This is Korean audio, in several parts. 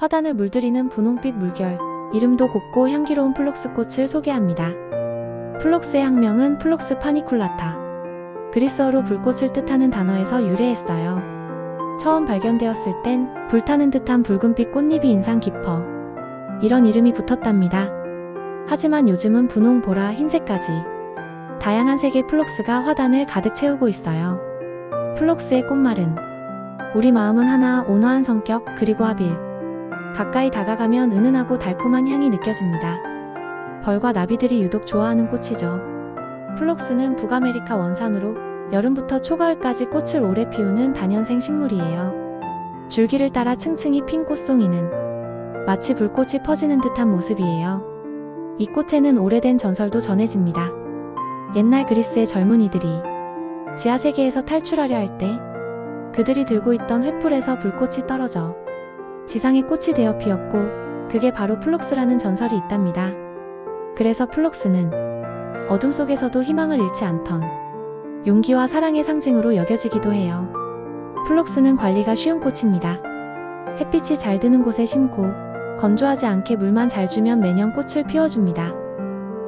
화단을 물들이는 분홍빛 물결, 이름도 곱고 향기로운 플록스 꽃을 소개합니다. 플록스의 학명은 플록스 파니쿨라타. 그리스어로 불꽃을 뜻하는 단어에서 유래했어요. 처음 발견되었을 땐 불타는 듯한 붉은빛 꽃잎이 인상 깊어 이런 이름이 붙었답니다. 하지만 요즘은 분홍, 보라, 흰색까지 다양한 색의 플록스가 화단을 가득 채우고 있어요. 플록스의 꽃말은 우리 마음은 하나 온화한 성격 그리고 하빌 가까이 다가가면 은은하고 달콤한 향이 느껴집니다. 벌과 나비들이 유독 좋아하는 꽃이죠. 플록스는 북아메리카 원산으로 여름부터 초가을까지 꽃을 오래 피우는 다년생 식물이에요. 줄기를 따라 층층이 핀 꽃송이는 마치 불꽃이 퍼지는 듯한 모습이에요. 이 꽃에는 오래된 전설도 전해집니다. 옛날 그리스의 젊은이들이 지하 세계에서 탈출하려 할 때 그들이 들고 있던 횃불에서 불꽃이 떨어져 지상의 꽃이 되어 피었고 그게 바로 플록스라는 전설이 있답니다. 그래서 플록스는 어둠 속에서도 희망을 잃지 않던 용기와 사랑의 상징으로 여겨지기도 해요. 플록스는 관리가 쉬운 꽃입니다. 햇빛이 잘 드는 곳에 심고 건조하지 않게 물만 잘 주면 매년 꽃을 피워줍니다.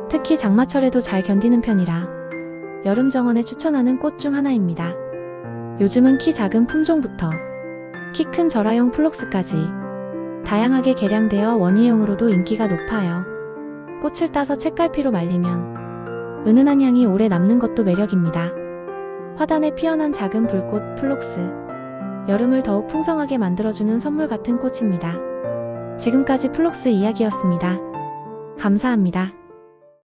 특히 장마철에도 잘 견디는 편이라 여름 정원에 추천하는 꽃 중 하나입니다. 요즘은 키 작은 품종부터 키 큰 절화용 플록스까지 다양하게 개량되어 원예용으로도 인기가 높아요. 꽃을 따서 책갈피로 말리면 은은한 향이 오래 남는 것도 매력입니다. 화단에 피어난 작은 불꽃 플록스. 여름을 더욱 풍성하게 만들어주는 선물 같은 꽃입니다. 지금까지 플록스 이야기였습니다. 감사합니다.